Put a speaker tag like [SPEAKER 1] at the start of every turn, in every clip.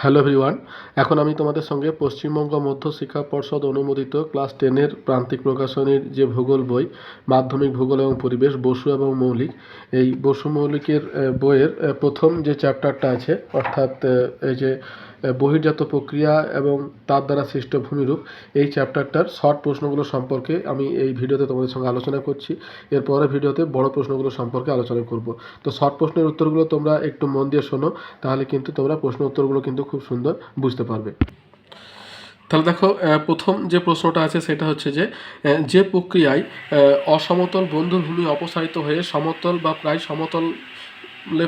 [SPEAKER 1] Hello everyone, এখন আমি তোমাদের সঙ্গে পশ্চিমবঙ্গ মধ্য শিক্ষা পর্ষদ অনুমোদিত ক্লাস টেনের প্রান্তিক প্রকাশনীর যে ভূগোল বই, মাধ্যমিক ভূগোল এবং পরিবেশ, বসু এবং মৌলিক, এই বসু মৌলিকের বইয়ের প্রথম যে চ্যাপ্টারটা আছে, অর্থাৎ এই যে বহির্জাত প্রক্রিয়া এবং তার দ্বারা সৃষ্ট ভূমিরূপ। এই চ্যাপ্টারটার শর্ট প্রশ্নগুলো সম্পর্কে আমি এই ভিডিওতে তোমাদের সঙ্গে আলোচনা করছি। এর পরের ভিডিওতে বড় প্রশ্নগুলো সম্পর্কে আলোচনা করব। তো শর্ট প্রশ্নের উত্তরগুলো তোমরা একটু মন দিয়ে শোনো, তাহলে কিন্তু তোমরা প্রশ্ন উত্তরগুলো কিন্তু খুব সুন্দর বুঝতে পারবে। তাহলে দেখো প্রথম যে প্রশ্নটা আছে সেটা হচ্ছে যে যে প্রক্রিয়ায় অসমতল বন্ধুভূমি অপসারিত হয়ে সমতল বা প্রায় সমতলে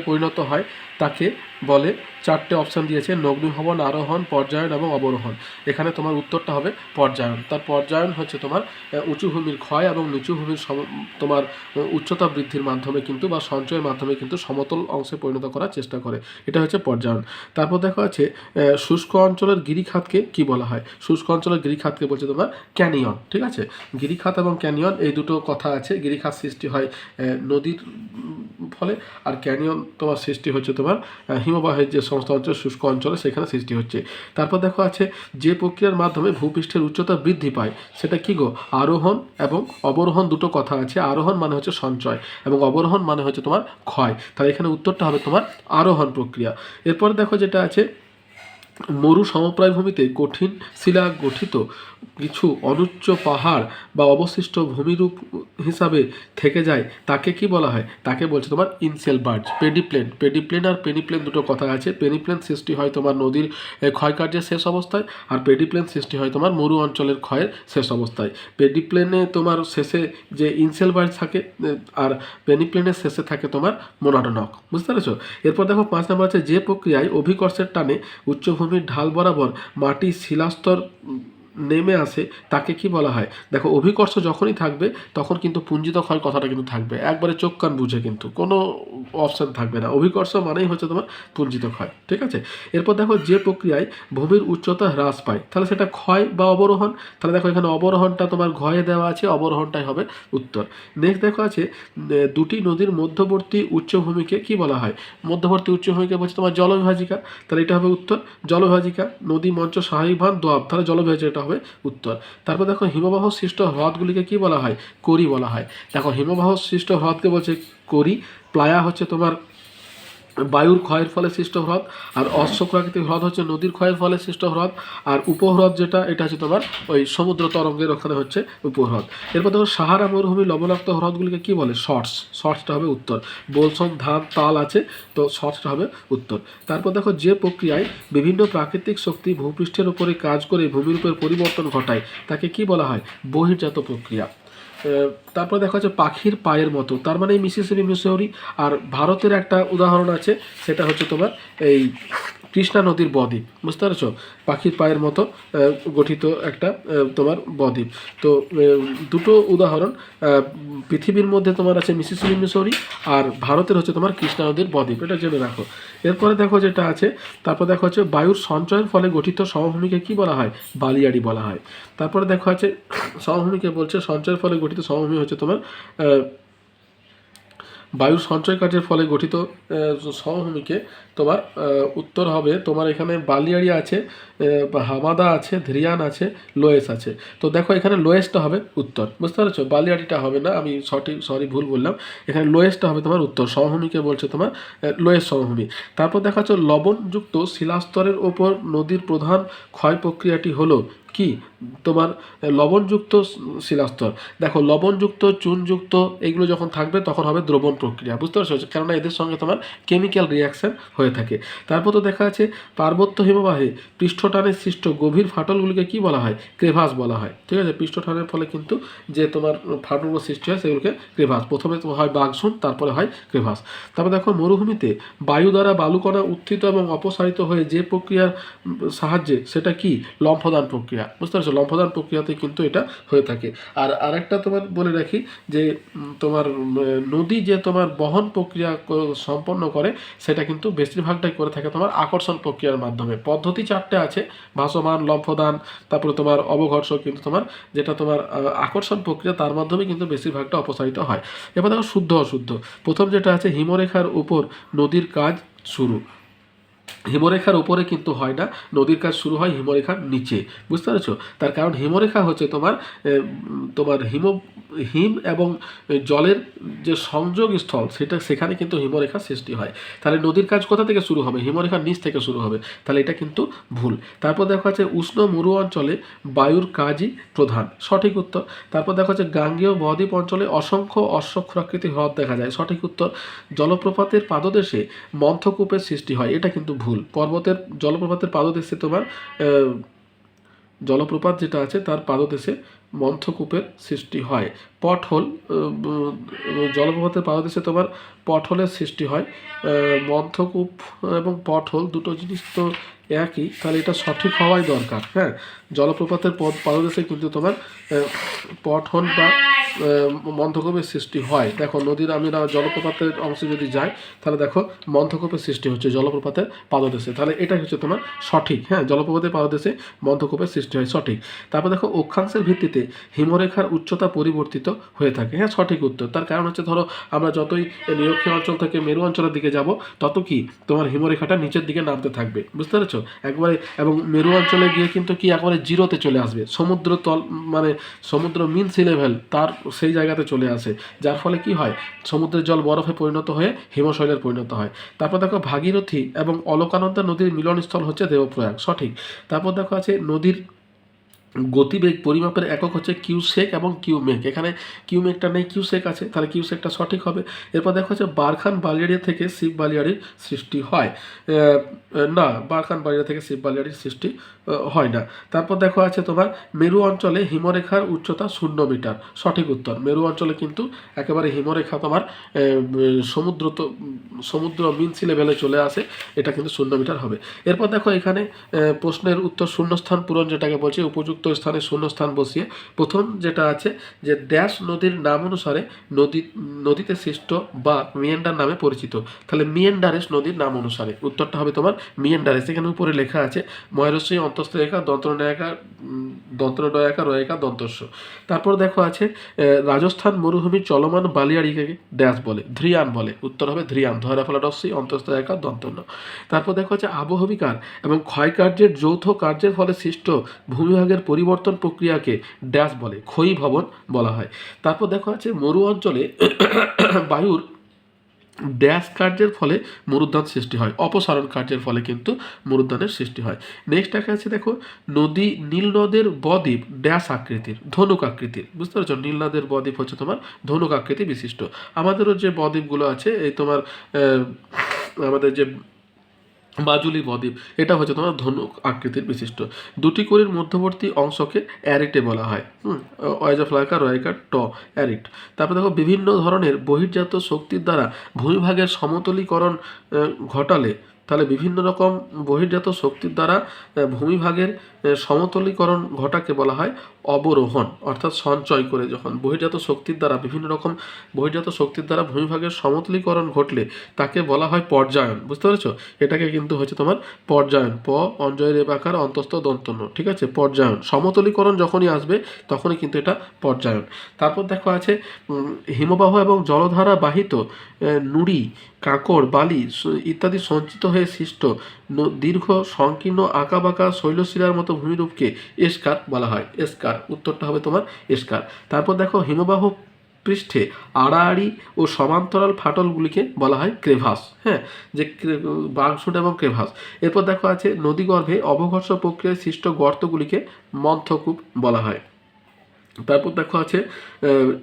[SPEAKER 1] পরিণত হয় তাকে বলে চারটে অপশান দিয়েছে নগ্নিভবন আরোহণ পর্যায়ন এবং অবরোহণ। এখানে তোমার উত্তরটা হবে পর্যায়ন। তার পর্যায়ন হচ্ছে তোমার উঁচু ভূমির ক্ষয় এবং নিচু ভূমির তোমার উচ্চতা বৃদ্ধির মাধ্যমে কিন্তু বা সঞ্চয়ের মাধ্যমে কিন্তু সমতল অংশে পরিণত করার চেষ্টা করে। এটা হচ্ছে পর্যায়ন। তারপর দেখা আহ, শুষ্ক অঞ্চলের গিরিখাতকে কি বলা হয়? শুষ্ক অঞ্চলের গিরিখাতকে বলছে তোমার ক্যানিয়ন ঠিক আছে? গিরিখাত এবং ক্যানিয়ন এই দুটো কথা আছে। গিরিখাত সৃষ্টি হয় নদীর ফলে আর ক্যানিয়ন তোমার সৃষ্টি হচ্ছে তোমার হিমবাহের যে সমস্ত অঞ্চল, শুষ্ক অঞ্চলে সেখানে সৃষ্টি হচ্ছে। তারপর দেখো আছে যে প্রক্রিয়ার মাধ্যমে ভূপৃষ্ঠের উচ্চতা বৃদ্ধি পায়। সেটা কী গো? আরোহণ এবং অবরোহণ দুটো কথা আছে। আরোহণ মানে হচ্ছে সঞ্চয় এবং অবরোহণ মানে হচ্ছে তোমার ক্ষয়। তাহলে এখানে উত্তরটা হবে তোমার আরোহণ প্রক্রিয়া। এরপর দেখো যেটা আছে মরু সমপ্রায় কঠিন শিলা গঠিত। কিছু অনুচ্চ পাহাড় বা অবশিষ্ট ভূমিরূপ হিসাবে থেকে যায়, তাকে কি বলা হয়? তাকে বলছে তোমার ইনসেল বার্জ পেডিপ্লেন। পেডিপ্লেন আর পেনিপ্লেন দুটো কথা আছে। পেনিপ্লেন সৃষ্টি হয় তোমার নদীর ক্ষয়কার্যের শেষ অবস্থায় আর পেডিপ্লেন সৃষ্টি হয় তোমার মরু অঞ্চলের ক্ষয়ের শেষ অবস্থায়। পেডিপ্লেনে তোমার শেষে যে ইনসেল বার্জ থাকে আর পেনিপ্লেনের শেষে থাকে তোমার মোনাডনক। বুঝতে পেরেছ? এরপর দেখো, পাঁচ নম্বর আছে যে প্রক্রিয়ায় অভিকর্ষের টানে উচ্চভূমির ঢাল বরাবর মাটি শিলাস্তর নেমে আসে, তাকে কি বলা হয়? দেখো, অভিকর্ষ যখনই থাকবে, তখন কিন্তু পুঞ্জিত ক্ষয় কথাটা কিন্তু থাকবে। একবারে চোখ কান বুঝে কিন্তু, কোনো অপশান থাকবে না। অভিকর্ষ মানেই হচ্ছে তোমার পুঞ্জিত ক্ষয়, ঠিক আছে? এরপর দেখো, যে প্রক্রিয়ায় ভূমির উচ্চতা হ্রাস পায়, তাহলে সেটা ক্ষয় বা অবরোহণ? তাহলে দেখো, এখানে অবরোহণটা তোমার ঘয়ে দেওয়া আছে, অবরোহণটাই হবে উত্তর। নেক্সট দেখো আছে দুটি নদীর মধ্যবর্তী উচ্চভূমিকে কি বলা হয়? মধ্যবর্তী উচ্চভূমিকে বলছে তোমার জলবিভাজিকা, তাহলে এটা হবে উত্তর। জলবিভাজিকা, নদী মঞ্চ, স্বাভাবিক ভান, দোয়াব, তাহলে জলবিভাজিকা হবে উত্তর। তারপর দেখো, হিমবাহ সৃষ্ট হ্রদগুলিকে কি বলা হয়? করি বলা হয়। দেখো, হিমবাহ সৃষ্ট হ্রদকে বলছে করি। প্লায়া হচ্ছে তোমার বায়ুর ক্ষয়ের ফলে সৃষ্ট হ্রদ, আর অশ্বপ্রাকৃতিক হ্রদ হচ্ছে নদীর ক্ষয়ের ফলে সৃষ্ট হ্রদ, আর উপহ্রদ যেটা, এটা হচ্ছে তোমার ওই সমুদ্র তরঙ্গের ওখানে হচ্ছে উপহ্রদ। এরপর দেখো, সাহারা মরুভূমি লবণাক্ত হ্রদগুলিকে কি বলে? শর্টস শর্টসটা হবে উত্তর। বোলসম ধান, তাল আছে, তো শর্টসটা হবে উত্তর। তারপর দেখো, যে প্রক্রিয়ায় বিভিন্ন প্রাকৃতিক শক্তি ভূপৃষ্ঠের উপরে কাজ করে ভূমিরূপের পরিবর্তন ঘটায়, তাকে কি বলা হয়? বহির্জাত প্রক্রিয়া। তারপর দেখা যাচ্ছে পাখির পায়ের মতো। তার মানে মিসিসিপি মিসৌরি আর ভারতের একটা উদাহরণ আছে, সেটা হচ্ছে তোমার এই কৃষ্ণা নদীর বদ্বীপ, বুঝতে পারছ? পাখির পায়ের মতো গঠিত একটা তোমার বদ্বীপ। তো দুটো উদাহরণ পৃথিবীর মধ্যে তোমার আছে মিসিসিপি, মিসৌরি, আর ভারতের হচ্ছে তোমার কৃষ্ণা নদীর বদ্বীপ। এটা জেনে রাখো। এরপরে দেখো যেটা আছে, তারপর দেখো হচ্ছে বায়ুর সঞ্চয়ের ফলে গঠিত সমভূমিকে কি বলা হয়? বালিয়াড়ি বলা হয়। তারপরে দেখো আছে, সমভূমিকে বলছে সঞ্চয়ের ফলে গঠিত সমভূমি হচ্ছে তোমার বায়ুর সঞ্চয় কাজের ফলে গঠিত আহ, সমভূমিকে তোমার উত্তর হবে তোমার এখানে বালিয়াড়ি আছে হামাদা আছে ধ্রিয়ান আছে লোয়েস আছে। তো দেখো এখানে লোয়েসটা হবে উত্তর বুঝতে পারছ? বালিয়াড়িটা হবে না আমি সঠিক সরি ভুল বললাম। এখানে লোয়েসটা হবে তোমার উত্তর সমভূমিকে বলছে তোমার লোয়েস সমভূমি তারপর দেখা যাচ্ছে লবণযুক্ত শিলাস্তরের ওপর নদীর প্রধান ক্ষয় প্রক্রিয়াটি হলো কি? তোমার লবণযুক্ত শিলাস্তর। দেখো, লবণযুক্ত, চুনযুক্ত, এগুলো যখন থাকবে, তখন হবে দ্রবণ প্রক্রিয়া, বুঝতে পারছ? কেননা এদের সঙ্গে তোমার কেমিক্যাল রিয়াকশন হয়ে থাকে। তারপর তো দেখা আছে পার্বত্য হিমবাহে পৃষ্ঠটানের সৃষ্ট গভীর ফাটলগুলিকে কি বলা হয়? ক্রেভাস বলা হয়। ঠিক আছে? পৃষ্ঠটানের ফলে কিন্তু যে তোমার ফাটলগুলো সৃষ্টি হয়, সেগুলোকে ক্রেভাস প্রথমে হয় বাঘসুন তারপরে হয় ক্রেভাস তারপর দেখো, মরুভূমিতে বায়ু দ্বারা বালুকণা উত্থিত এবং অপসারিত হয়ে যে প্রক্রিয়ার সাহায্যে সেটা কি? লম্ফদান প্রক্রিয়া। বুঝতে পারছ? লম্ফদান প্রক্রিয়াতে কিন্তু এটা হয়ে থাকে। আর আরেকটা তোমার বলে রাখি যে তোমার নদী যে তোমার বহন প্রক্রিয়া সম্পন্ন করে, সেটা কিন্তু বেশিরভাগটাই করে থাকে তোমার আকর্ষণ প্রক্রিয়ার মাধ্যমে। পদ্ধতি চারটে আছে, ভাসমান, লম্ফদান, তারপরে তোমার অবঘর্ষ কিন্তু তোমার, যেটা তোমার আকর্ষণ প্রক্রিয়া, তার মাধ্যমে কিন্তু বেশিরভাগটা অপসারিত হয়। এবার দেখো শুদ্ধ অশুদ্ধ। প্রথম যেটা আছে, হিমরেখার উপর নদীর কাজ শুরু। হিমরেখার উপরে কিন্তু হয় না, নদীর কাজ শুরু হয় হিমরেখার নিচে, বুঝতে পেরেছ? তার কারণ হিমরেখা হচ্ছে তোমার তোমার হিম হিম এবং জলের যে সংযোগ স্থল, সেটা সেখানে কিন্তু হিমরেখা সৃষ্টি হয়। তাহলে নদীর কাজ কোথা থেকে শুরু হবে? হিমরেখার নিচ থেকে শুরু হবে। তাহলে এটা কিন্তু ভুল। তারপর দেখা যাচ্ছে উষ্ণ মরু অঞ্চলে বায়ুর কাজই প্রধান, সঠিক উত্তর। তারপর দেখা যাচ্ছে গাঙ্গেয় বদ্বীপ অঞ্চলে অসংখ্য অশ্বক্ষরাকৃতি হ্রদ দেখা যায়, সঠিক উত্তর। জলপ্রপাতের পাদদেশে মন্থকূপের সৃষ্টি হয়, এটা কিন্তু ভুল। পর্বতের, জলপ্রপাতের পাদদেশে তোমার জলপ্রপাত যেটা আছে তার পাদদেশে মন্থকূপের সৃষ্টি হয়। পটহোল জলপ্রপাতের পাদদেশে তোমার পটহোলের সৃষ্টি হয়। মন্থকূপ এবং পটহোল দুটো জিনিস তো একই, তাহলে এটা সঠিক হওয়াই দরকার হ্যাঁ? জলপ্রপাতের পদ পাদদেশে কিন্তু তোমার পটহোল বা মন্থকূপের সৃষ্টি হয়। দেখো, নদীর আমি না জলপ্রপাতের অংশে যদি যাই, তাহলে দেখো মন্থকূপের সৃষ্টি হচ্ছে জলপ্রপাতের পাদদেশে তাহলে এটাই হচ্ছে তোমার সঠিক হ্যাঁ? জলপ্রপাতের পাদদেশে মন্থকূপের সৃষ্টি হয়, সঠিক। তারপর দেখো, অক্ষাংশের ভিত্তিতে হিমরেখার উচ্চতা পরিবর্তিত হয়ে থাকে হ্যাঁ? সঠিক উত্তর। তার কারণ হচ্ছে, ধরো, আমরা যতই নিরক্ষীয় অঞ্চল থেকে মেরু অঞ্চলের দিকে যাব, তত কি তোমার হিমরেখাটা নিচের দিকে নামতে থাকবে, বুঝতে পেরেছ? একবারে এবং মেরু অঞ্চলে গিয়ে কিন্তু কি একবারে জিরোতে চলে আসবে। সমুদ্র তল মানে সমুদ্র মিন সি লেভেল তার সেই জায়গাতে চলে আসে। যার ফলে কি হয়? সমুদ্রের জল বরফে পরিণত হয়ে হিমশৈলের পরিণত হয়। তারপর দেখো ভাগীরথী এবং অলকানন্দা নদীর মিলনস্থল হচ্ছে দেবপ্রয়াগ। সঠিক। তারপর দেখো আছে নদীর গতিবেগ পরিমাপের একক হচ্ছে কিউ সেক এবং কিউ মেক এখানে কিউ মেকটা নেই কিউ সেক আছে, তাহলে কিউ সেকটা সঠিক হবে। এরপর দেখা হচ্ছে বারখান বালিয়ারিয়া থেকে শিব বালিয়াড়ির সৃষ্টি হয়। না, বারখান বালিয়ারিয়া থেকে শিব বালিয়ারির সৃষ্টি হয় না। তারপর দেখো আছে তোমার মেরু অঞ্চলে হিমরেখার উচ্চতা শূন্য মিটার। সঠিক উত্তর। মেরু অঞ্চলে কিন্তু একেবারে হিমরেখা তোমার সমুদ্র তো, সমুদ্র মিনসি লেভেলে চলে আসে, এটা কিন্তু শূন্য মিটার হবে। এরপর দেখো এখানে প্রশ্নের উত্তর শূন্যস্থান পূরণ যেটাকে বলছে, উপযুক্ত স্থানে শূন্যস্থান বসিয়ে। প্রথম যেটা আছে যে ড্যাশ নদীর নাম অনুসারে নদী, নদীতে সৃষ্ট বা মিয়েন্ডার নামে পরিচিত। তাহলে মিয়েন্ডারেস নদীর নাম অনুসারে। উত্তরটা হবে তোমার মিয়েন্ডারেস এখানে উপরে লেখা আছে, ময়রশ্রী অন্তস্থ রেখা দন্তনয়িকা দন্তনয়িকা রয়িকা দন্তস্ব। তারপর দেখো আছে রাজস্থান মরুভূমির চলমান বালিয়াড়িকে ড্যাশ বলে ধ্রিয়ান বলে। উত্তর হবে ধ্রিয়ান ধরা ফলাডস্যি অন্তস্থ রেখা দন্তন্য। তারপর দেখো আছে আবহবিকার এবং ক্ষয়কার্যের যৌথ কার্যের ফলে সৃষ্ট ভূমিভাগের পরিবর্তন প্রক্রিয়াকে ড্যাশ বলে, ক্ষয়ী ভবন বলা হয়। তারপর দেখো আছে মরু অঞ্চলে বায়ুর ড্যাশ কার্যের ফলে মরুদ্যান সৃষ্টি হয়, অপসারণ কার্যের ফলে কিন্তু মরুদ্যানের সৃষ্টি হয়। নেক্সট দেখা আছে দেখো, নদী নীল নদের বদ্বীপ, ড্যাশ আকৃতির, ধনুক আকৃতির। বুঝতে পারছ? নীল নদের বদ্বীপ হচ্ছে তোমার ধনুক আকৃতি বিশিষ্ট। আমাদেরও যে বদ্বীপগুলো আছে, এই তোমার আমাদের যে মাজুলি বদ্বীপ এটা হচ্ছে তোমার ধনুক আকৃতির বিশিষ্ট। দুটি করির মধ্যবর্তী অংশকে অ্যারিটে বলা হয়। হুম অয়জাফ্লাকা রয়কা ট, অ্যারিট। তারপরে দেখো, বিভিন্ন ধরনের বহির্জাত শক্তির দ্বারা ভূমিভাগের সমতলীকরণ ঘটালে তাহলে বিভিন্ন রকম বহির্জাত শক্তির দ্বারা ভূমিভাগের সমতলীকরণ ঘটাকে বলা হয় অবরোহণ, অর্থাৎ সঞ্চয় করে যখন বহির্জাত শক্তির দ্বারা, বিভিন্ন রকম বহির্জাত শক্তির দ্বারা ভূমিভাগের সমতলীকরণ ঘটলে তাকে বলা হয় পর্যায়ন। বুঝতে পেরেছ? এটাকে কিন্তু হচ্ছে তোমার পর্যায়ন, প, অঞ্জয় রেবাকার অন্তস্থ দন্তন্য, ঠিক আছে? পর্যায়ন। সমতলীকরণ যখনই আসবে, তখনই কিন্তু এটা পর্যায়ন। তারপর দেখো আছে হিমবাহ এবং জলধারা বাহিত নুড়ি, কাঁকড়, বালি ইত্যাদি সঞ্চিত হয়ে সৃষ্ট দীর্ঘ, সংকীর্ণ আঁকা বাঁকা শৈলশিলার মতো ভূমিরূপকে এসকার বলা হয়। এসকার, উত্তরটা হবে তোমার এসকার। তারপর দেখো, হিমবাহ পৃষ্ঠে আড়াআড়ি ও সমান্তরাল ফাটলগুলিকে বলা হয় ক্রেভাস হ্যাঁ? যে বাংশুট এবং ক্রেভাস। এরপর দেখো আছে, নদীগর্ভে অবঘর্ষ প্রক্রিয়ায় সৃষ্ট গর্তগুলিকে মন্থকূপ বলা হয়। তারপর দেখো আছে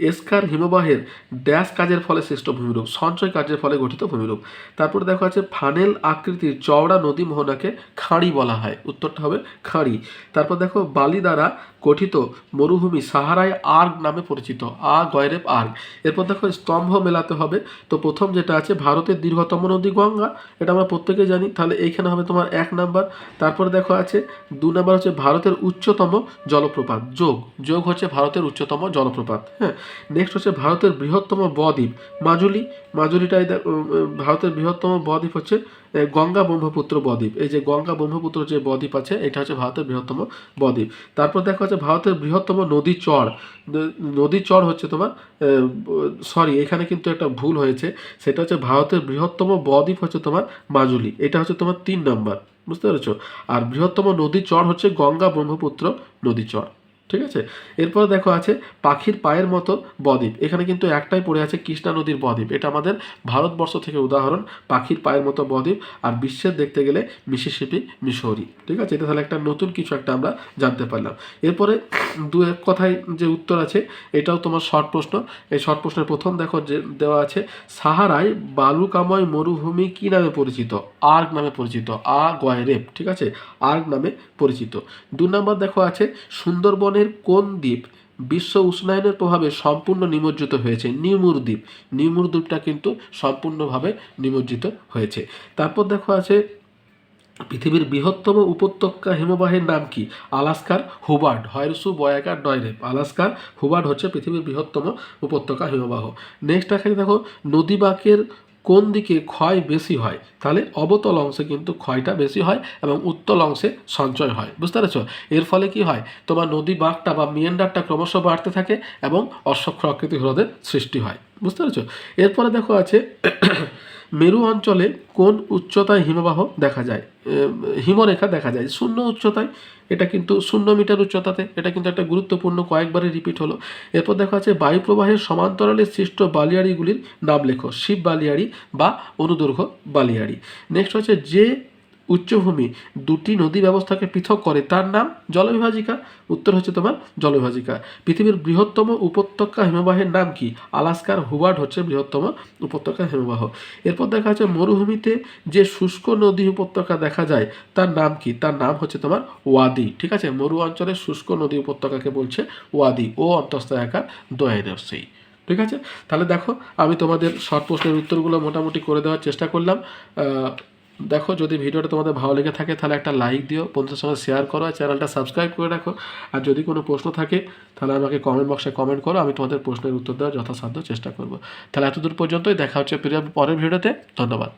[SPEAKER 1] এসকার হিমবাহের ড্যাশ কাজের ফলে সৃষ্ট ভূমিরূপ, সঞ্চয় কাজের ফলে গঠিত ভূমিরূপ। তারপর দেখো আছে, ফানেল আকৃতির চওড়া নদী মোহনাকে খাঁড়ি বলা হয়, উত্তরটা হবে খাঁড়ি। তারপর দেখো, বালি দ্বারা গঠিত মরুভূমি সাহারায় আর্গ নামে পরিচিত, আ, গয়রেব আর্গ। এরপর দেখো, স্তম্ভ মেলাতে হবে। তো প্রথম যেটা আছে, ভারতের দীর্ঘতম নদী গঙ্গা, এটা আমরা প্রত্যেকে জানি, তাহলে এইখানে হবে তোমার এক নাম্বার। তারপর দেখো আছে, দু নাম্বার হচ্ছে, ভারতের উচ্চতম জলপ্রপাত, যোগ। যোগ হচ্ছে ভারত ভারতের উচ্চতম জলপ্রপাত। হ্যাঁ নেক্সট হচ্ছে ভারতের বৃহত্তম বদ্বীপ, মাজুলি। মাজুলিটাই ভারতের বৃহত্তম বদ্বীপ হচ্ছে গঙ্গা ব্রহ্মপুত্র বদ্বীপ। এই যে গঙ্গা ব্রহ্মপুত্র যে বদ্বীপ আছে, এটা হচ্ছে ভারতের বৃহত্তম বদ্বীপ। তারপর দেখা হচ্ছে ভারতের বৃহত্তম নদী চর। নদী চর হচ্ছে তোমার সরি এখানে কিন্তু একটা ভুল হয়েছে। সেটা হচ্ছে ভারতের বৃহত্তম বদ্বীপ হচ্ছে তোমার মাজুলি। এটা হচ্ছে তোমার তিন নম্বর। বুঝতে পেরেছ? আর বৃহত্তম নদী চর হচ্ছে গঙ্গা ব্রহ্মপুত্র নদী চর। ঠিক আছে? এরপরে দেখো আছে পাখির পায়ের মতো বদ্বীপ। এখানে কিন্তু একটাই পড়ে আছে কৃষ্ণা নদীর বদ্বীপ। এটা আমাদের ভারতবর্ষ থেকে উদাহরণ, পাখির পায়ের মতো বদ্বীপ আর বিশ্বের দেখতে গেলে মিসিসিপি, মিশরি। ঠিক আছে? এটা তাহলে একটা নতুন কিছু একটা আমরা জানতে পারলাম। এরপরে দু এক কথায় যে উত্তর আছে, এটাও তোমার শর্ট প্রশ্ন। এই শর্ট প্রশ্নের প্রথম দেখো যে দেওয়া আছে, সাহারায় বালুকাময় মরুভূমি কি নামে পরিচিত? আর্গ নামে পরিচিত। আ গয়রেপ ঠিক আছে? আর্গ নামে পরিচিত। দু নম্বর দেখো আছে সুন্দরবনের কোন দ্বীপ? বিশ্ব উষ্ণায়নের প্রভাবে সম্পূর্ণ নিমজ্জিত হয়েছে নিমুর দ্বীপ। নিমুর দ্বীপটা কিন্তু সম্পূর্ণভাবে নিমজ্জিত হয়েছে। তারপর দেখো আছে, পৃথিবীর বৃহত্তম উপত্যকা হিমবাহের নাম কি? আলাস্কার হুবার্ড হয়রসু বয়াকার ডয়রেপ আলাস্কার হুবার্ড হচ্ছে পৃথিবীর বৃহত্তম উপত্যকা হিমবাহ। নেক্সট এখানে দেখো, নদী বাঁকের কোন দিকে ক্ষয় বেশি হয়, তাহলে অবতল অংশে কিন্তু ক্ষয়টা বেশি হয় এবং উত্তল অংশে সঞ্চয় হয়। বুঝতে পেরেছ? এর ফলে কি হয়? তোমার নদী বাঘটা বা মিয়েন্ডারটা ক্রমশ বাড়তে থাকে এবং অশ্বক্ষ আকৃতি হ্রদের সৃষ্টি হয়। বুঝতে পেরেছ? এরপরে দেখো আছে মেরু অঞ্চলে কোন উচ্চতায় হিমবাহ দেখা যায়? হিমরেখা দেখা যায়। শূন্য উচ্চতায়, এটা কিন্তু শূন্য মিটার উচ্চতাতে, এটা কিন্তু একটা গুরুত্বপূর্ণ কয়েকবারে রিপিট হলো। এরপর দেখা যাচ্ছে বায়ুপ্রবাহের সমান্তরালে সৃষ্ট বালিয়াড়িগুলির নাম লেখো, শিব বালিয়াড়ি বা অনুদৈর্ঘ্য বালিয়াড়ি। নেক্সট হচ্ছে যে উচ্চভূমি দুটি নদী ব্যবস্থাকে পৃথক করে। তার নাম জলবিভাজিকা। উত্তর হচ্ছে তোমার জলবিভাজিকা। পৃথিবীর বৃহত্তম উপত্যকা হিমবাহের নাম কি? আলাস্কার হুবার্ড হচ্ছে বৃহত্তম উপত্যকা হিমবাহ। এরপর দেখা যাচ্ছে মরুভূমিতে যে শুষ্ক নদী উপত্যকা দেখা যায়, তার নাম কি? তার নাম হচ্ছে তোমার ওয়াদি। ঠিক আছে? মরু অঞ্চলের শুষ্ক নদী উপত্যকাকে বলছে ওয়াদি। ও অন্তস্থ একা দোয়াইরসি ঠিক আছে? তাহলে দেখো, আমি তোমাদের শর্ট প্রশ্নের উত্তরগুলো মোটামুটি করে দেওয়ার চেষ্টা করলাম। দেখো, যদি ভিডিওটা তোমাদের ভালো লেগে থাকে, তাহলে একটা লাইক দিও, বন্ধুদের সঙ্গে শেয়ার করো আর চ্যানেলটা সাবস্ক্রাইব করে রাখো। আর যদি কোনো প্রশ্ন থাকে, তাহলে আমাকে কমেন্ট বক্সে কমেন্ট করো, আমি তোমাদের প্রশ্নের উত্তর দেওয়ার যথাসাধ্য চেষ্টা করব। তাহলে এতদূর পর্যন্তই, দেখা হচ্ছে পরের ভিডিওতে, ধন্যবাদ।